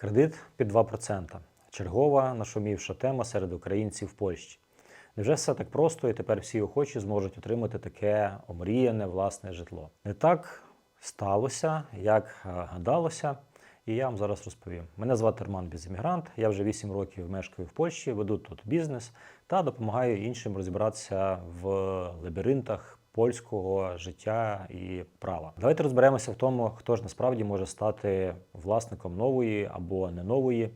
Кредит під 2%. Чергова нашумівша тема серед українців в Польщі. Невже все так просто, і тепер всі охочі зможуть отримати таке омріяне власне житло? Не так сталося, як е, гадалося, і я вам зараз розповім. Мене звати Роман Безіммігрант, я вже 8 років мешкаю в Польщі, веду тут бізнес та допомагаю іншим розібратися в лабіринтах польського життя і права. Давайте розберемося в тому, хто ж насправді може стати власником нової або не нової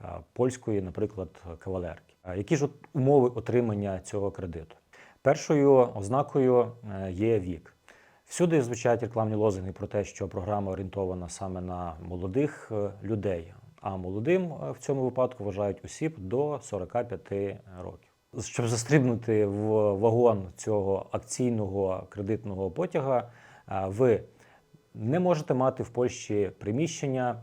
е, польської, наприклад, кавалерки. Е, Які ж умови отримання цього кредиту? Першою ознакою е, є вік. Всюди звучать рекламні лозунги про те, що програма орієнтована саме на молодих людей, а молодим в цьому випадку вважають осіб до 45 років. Щоб застрибнути в вагон цього акційного кредитного потяга, ви не можете мати в Польщі приміщення,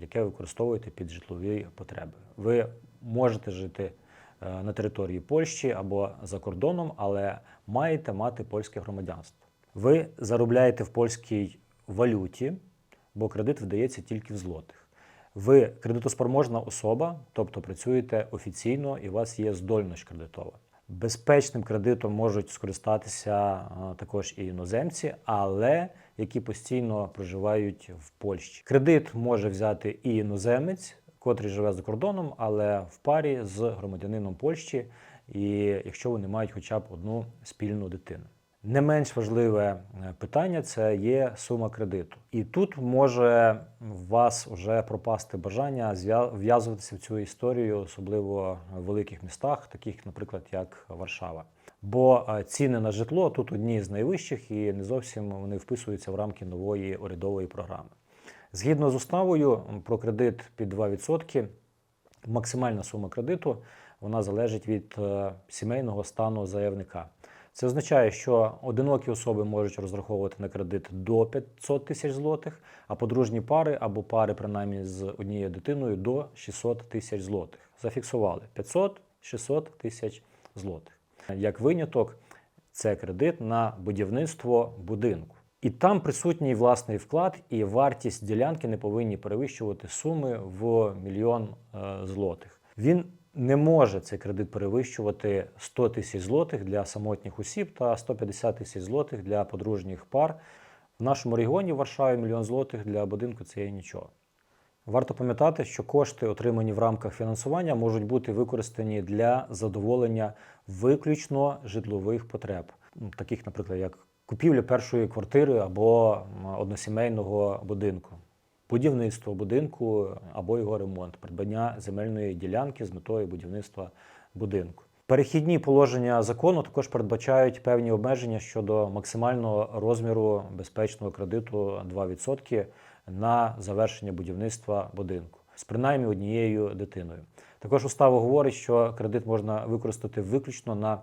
яке використовуєте під житлові потреби. Ви можете жити е, на території Польщі або за кордоном, але маєте мати польське громадянство. Ви заробляєте в польській валюті, бо кредит видається тільки в злотих. Ви кредитоспроможна особа, тобто працюєте офіційно і у вас є здольність кредитова. Безпечним кредитом можуть скористатися також і іноземці, але які постійно проживають в Польщі. Кредит може взяти і іноземець, котрий живе за кордоном, але в парі з громадянином Польщі, і якщо вони мають хоча б одну спільну дитину. Не менш важливе е, питання це є сума кредиту. І тут може в вас вже пропасти бажання зв'я- в цю історію, особливо в великих містах, таких, наприклад, як Варшава. Бо е, ціни на житло тут одні з найвищих і не зовсім вони вписуються в рамки нової урядової програми. Згідно з уставою про кредит під 2%, максимальна сума кредиту вона залежить від е, сімейного стану заявника. Це означає, що одинокі особи можуть розраховувати на кредит до 500 тисяч злотих, а подружні пари або пари, принаймні з однією дитиною, до 600 тисяч злотих. Зафіксували 500-600 тисяч злотих. Як виняток, це кредит на будівництво будинку. І там присутній власний вклад, і вартість ділянки не повинні перевищувати суми в мільйон е, злотих. Він не може цей кредит перевищувати 100 тисяч злотих для самотніх осіб та 150 тисяч злотих для подружніх пар. В нашому регіоні в Варшаві мільйон злотих для будинку це є нічого. Варто пам'ятати, що кошти, отримані в рамках фінансування, можуть бути використані для задоволення виключно житлових потреб, Ну, таких, наприклад, як купівля першої квартири або односімейного будинку, будівництво будинку або його ремонт, придбання земельної ділянки з метою будівництва будинку. Перехідні положення закону також передбачають певні обмеження щодо максимального розміру безпечного кредиту 2% на завершення будівництва будинку з принаймні однією дитиною. Також устава говорить, що кредит можна використати виключно на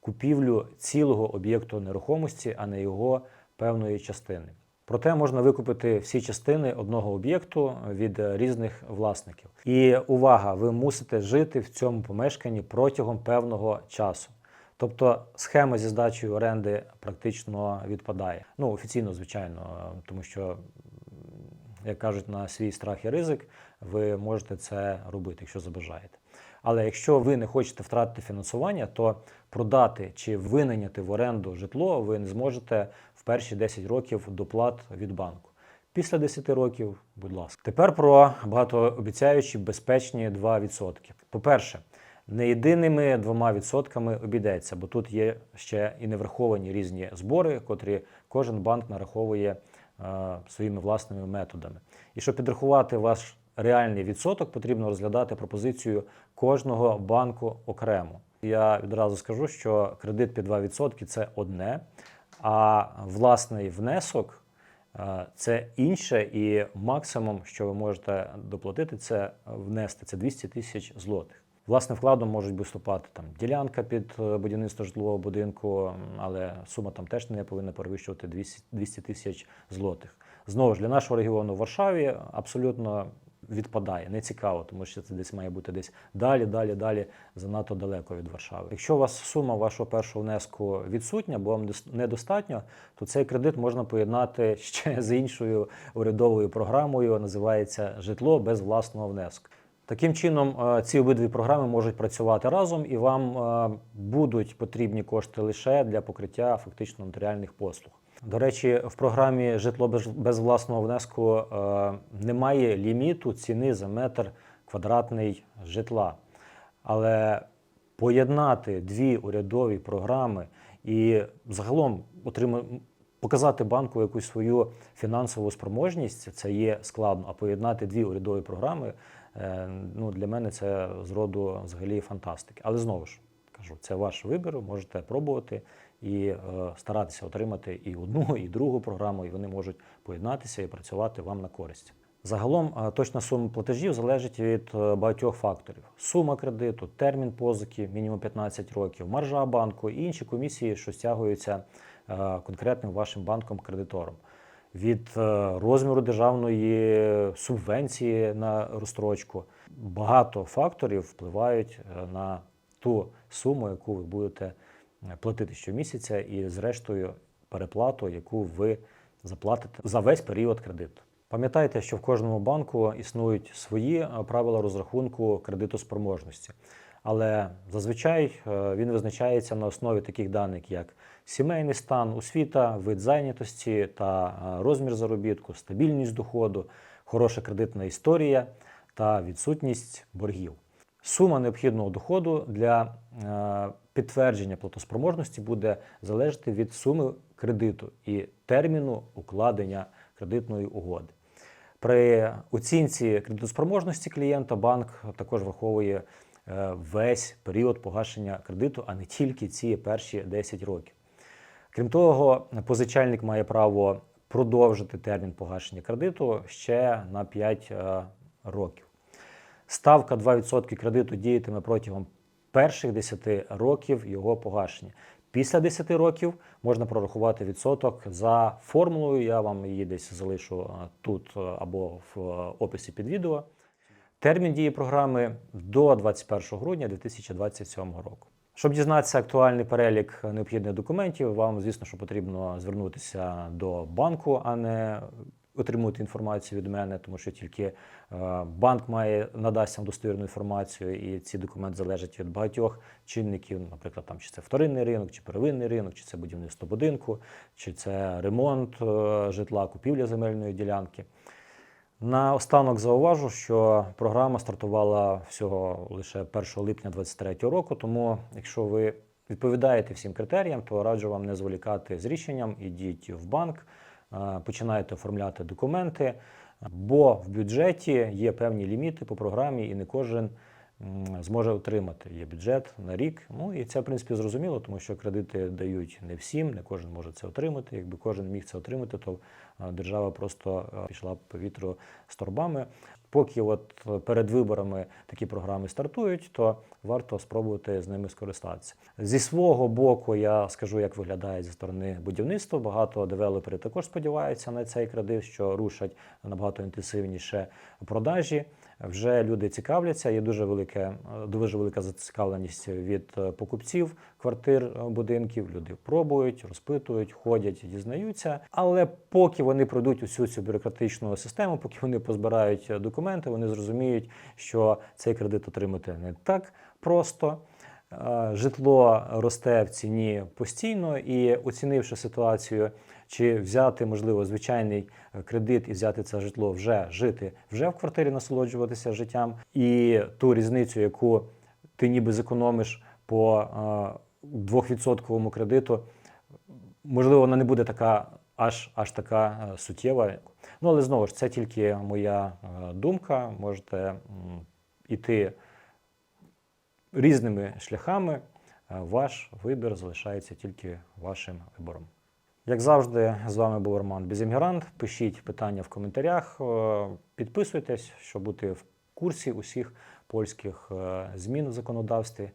купівлю цілого об'єкту нерухомості, а не його певної частини. Проте можна викупити всі частини одного об'єкту від різних власників. І увага, ви мусите жити в цьому помешканні протягом певного часу. Тобто схема зі здачею оренди практично відпадає. Ну, офіційно, звичайно, тому що, як кажуть, на свій страх і ризик ви можете це робити, якщо забажаєте. Але якщо ви не хочете втратити фінансування, то продати чи винайняти в оренду житло ви не зможете в перші 10 років доплат від банку. Після 10 років, будь ласка. Тепер про багатообіцяючі безпечні 2%. По-перше, не єдиними двома відсотками обійдеться, бо тут є ще і невраховані різні збори, котрі кожен банк нараховує е, своїми власними методами. І щоб підрахувати ваш реальний відсоток, потрібно розглядати пропозицію кожного банку окремо. Я відразу скажу, що кредит під 2% це одне, а власний внесок е, це інше, і максимум, що ви можете доплатити, це внести це 200 тисяч злотих. Власним вкладом можуть виступати там ділянка під е, будівництво житлового будинку, але сума там теж не повинна перевищувати 200 200 тисяч злотих. Знову ж для нашого регіону в Варшаві абсолютно відпадає. Не цікаво, тому що це десь має бути десь далі, далі, далі, занадто далеко від Варшави. Якщо у вас сума вашого першого внеску відсутня, бо вам дос- недостатньо, то цей кредит можна поєднати ще з іншою урядовою програмою, називається житло без власного внеску. Таким чином, е, ці обидві програми можуть працювати разом, і вам е, будуть потрібні кошти лише для покриття фактично нотаріальних послуг. До речі, в програмі житло без- власного внеску е, немає ліміту ціни за метр квадратний житла. Але поєднати дві урядові програми і загалом отримати, показати банку якусь свою фінансову спроможність, це є складно. А поєднати дві урядові програми е, ну, для мене це з роду взагалі фантастики. Але знову ж кажу, це ваш вибір, можете пробувати і е, старатися отримати і одну, і другу програму, і вони можуть поєднатися і працювати вам на користь. Загалом е, точна сума платежів залежить від е, багатьох факторів: сума кредиту, термін позики, мінімум 15 років, маржа банку і інші комісії, що стягуються е, конкретним вашим банком-кредитором. Від розміру державної субвенції на розстрочку. Багато факторів впливають на ту суму, яку ви будете е, платити щомісяця, і зрештою переплату, яку ви заплатите за весь період кредиту. Пам'ятайте, що в кожному банку існують свої е, правила розрахунку кредитоспроможності. Але зазвичай е, він визначається на основі таких даних, як сімейний стан, освіта, вид зайнятості та розмір заробітку, стабільність доходу, хороша кредитна історія та відсутність боргів. Сума необхідного доходу для е, підтвердження платоспроможності буде залежати від суми кредиту і терміну укладення кредитної угоди. При оцінці кредитоспроможності клієнта банк також враховує е, весь період погашення кредиту, а не тільки ці перші 10 років. Крім того, позичальник має право продовжити термін погашення кредиту ще на 5 е, років. Ставка 2% кредиту діятиме протягом перших 10 років його погашення. Після 10 років можна прорахувати відсоток за формулою. Я вам її десь залишу е, тут е, або в е, описі під відео. Термін дії програми до 21 грудня 2027 року. Щоб дізнатися актуальний перелік необхідних документів, вам, звісно, що потрібно звернутися до банку, а не отримувати інформацію від мене, тому що тільки е, банк має надасть вам достовірну інформацію, і ці документи залежать від багатьох чинників, наприклад, там чи це вторинний ринок, чи первинний ринок, чи це будівництво будинку, чи це ремонт е, житла, купівля земельної ділянки. На останок зауважу, що програма стартувала всього лише 1 липня 2023 року. Тому, якщо ви відповідаєте всім критеріям, то раджу вам не зволікати з рішенням, ідіть в банк, е, починайте оформляти документи, бо в бюджеті є певні ліміти по програмі, і не кожен зможе отримати. Є бюджет на рік. Ну і це в принципі зрозуміло, тому що кредити дають не всім, не кожен може це отримати. Якби кожен міг це отримати, то е, держава просто е, пішла б по вітру з торбами. Поки от е, перед виборами такі програми стартують, то варто спробувати з ними скористатися. Зі свого боку, я скажу, як виглядає зі сторони будівництва. Багато девелоперів також сподіваються на цей кредит, що рушать набагато інтенсивніше продажі. Вже люди цікавляться. Є дуже велике, дуже велика зацікавленість від е, покупців квартир, е, будинків. Люди пробують, розпитують, ходять, дізнаються. Але поки вони пройдуть усю цю бюрократичну систему, поки вони позбирають е, документи, вони зрозуміють, що цей кредит отримати не так просто. Житло росте в ціні постійно, і оцінивши ситуацію, чи взяти, можливо, звичайний е, кредит і взяти це житло вже жити, вже в квартирі насолоджуватися життям, і ту різницю, яку ти ніби зекономиш по е, 2% кредиту, можливо, вона не буде така аж, аж така е, суттєва. Ну, але знову ж це тільки моя думка. Можете м, іти різними шляхами. Ваш вибір залишається тільки вашим вибором. Як завжди, з вами був Роман Безімгірант. Пишіть питання в коментарях, е, підписуйтесь, щоб бути в курсі усіх польських е, змін в законодавстві.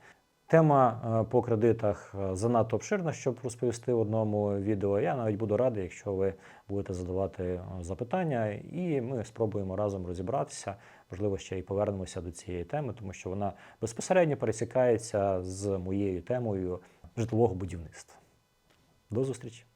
Тема е, по кредитах занадто обширна, щоб розповісти в одному відео. Я навіть буду радий, якщо ви будете задавати запитання, і ми спробуємо разом розібратися. Можливо, ще й повернемося до цієї теми, тому що вона безпосередньо пересікається з моєю темою житлового будівництва. До зустрічі!